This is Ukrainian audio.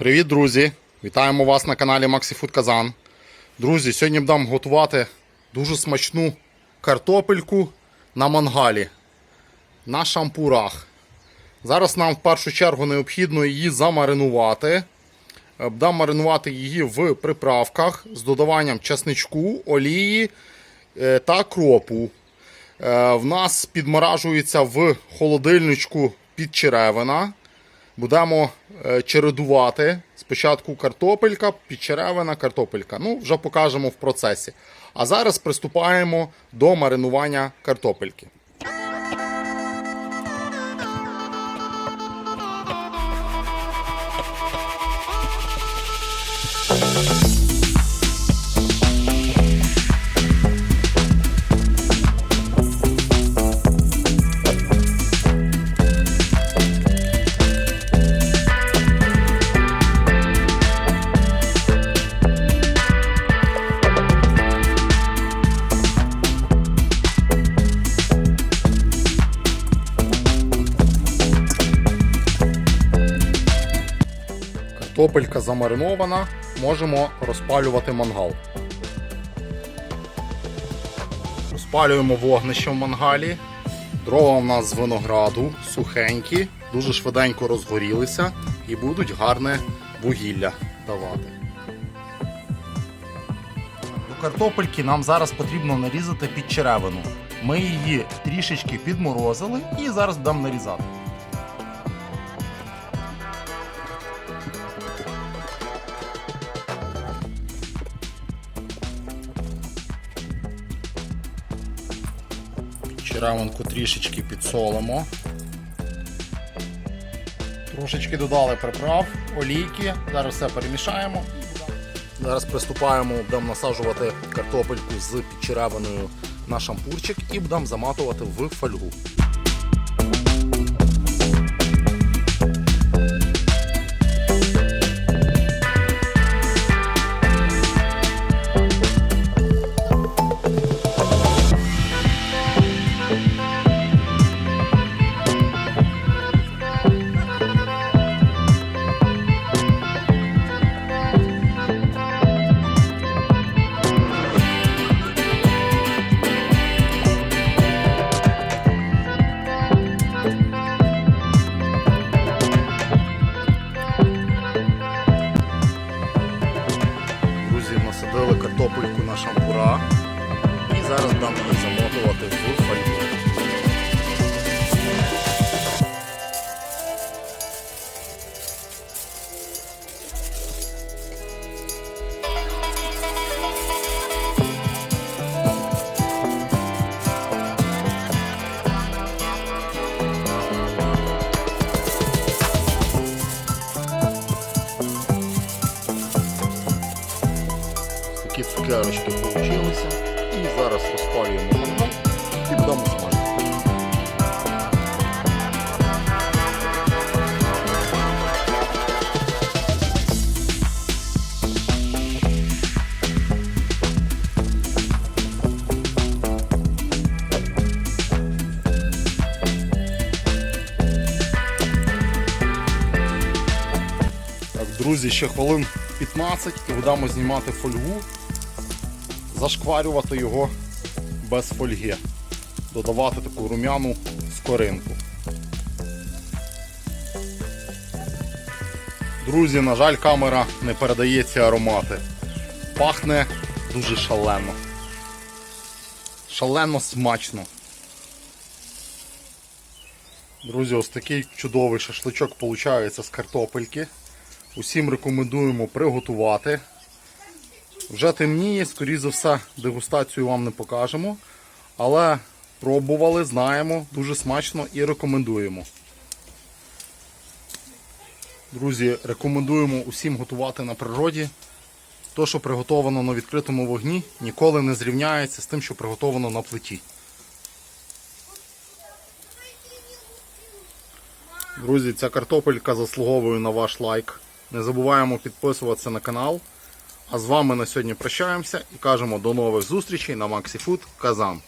Привіт, друзі! Вітаємо вас на каналі MaxiFood Казан. Друзі, сьогодні будемо готувати дуже смачну картопельку на мангалі на шампурах. Зараз нам в першу чергу необхідно її замаринувати. Е, Будемо маринувати її в приправках з додаванням часничку, олії е, та кропу. Е, В нас підморажується в холодильничку підчеревина. Будемо е, чередувати. Спочатку картопелька, підчеревина, картопелька. Ну, вже покажемо в процесі. А зараз приступаємо до маринування картопельки. Картопелька замаринована, можемо розпалювати мангал. Розпалюємо вогнище в мангалі. Дрова у нас з винограду, сухенькі, дуже швиденько розгорілися і будуть гарне вугілля давати. До картопельки нам зараз потрібно нарізати під черевину. Ми її трішечки підморозили і зараз будемо нарізати. Черевинку трішечки підсолимо. Трошечки додали приправ, олійки. Зараз все перемішаємо. Зараз приступаємо, будемо насаджувати картопельку з підчеревиною на шампурчик і будемо заматувати в фольгу. Шампура і зараз будемо буде замотувати в. Такі цукерочки. І зараз розпалюємо мангал і будемо смажити. Друзі, ще хвилин 15 і будемо знімати фольгу, зашкварювати його без фольги, додавати таку рум'яну скоринку. Друзі, на жаль, камера не передає ці аромати. Пахне дуже шалено. Шалено смачно. Друзі, ось такий чудовий шашличок виходить з картопельки. Усім рекомендуємо приготувати. Вже темніє, скоріше за все, дегустацію вам не покажемо. Але пробували, знаємо, дуже смачно і рекомендуємо. Друзі, рекомендуємо усім готувати на природі. То, що приготовано на відкритому вогні, ніколи не зрівняється з тим, що приготовано на плиті. Друзі, ця картопелька заслуговує на ваш лайк. Не забуваємо підписуватися на канал. А з вами на сьогодні прощаємося і кажемо до нових зустрічей на MaxiFood Казан.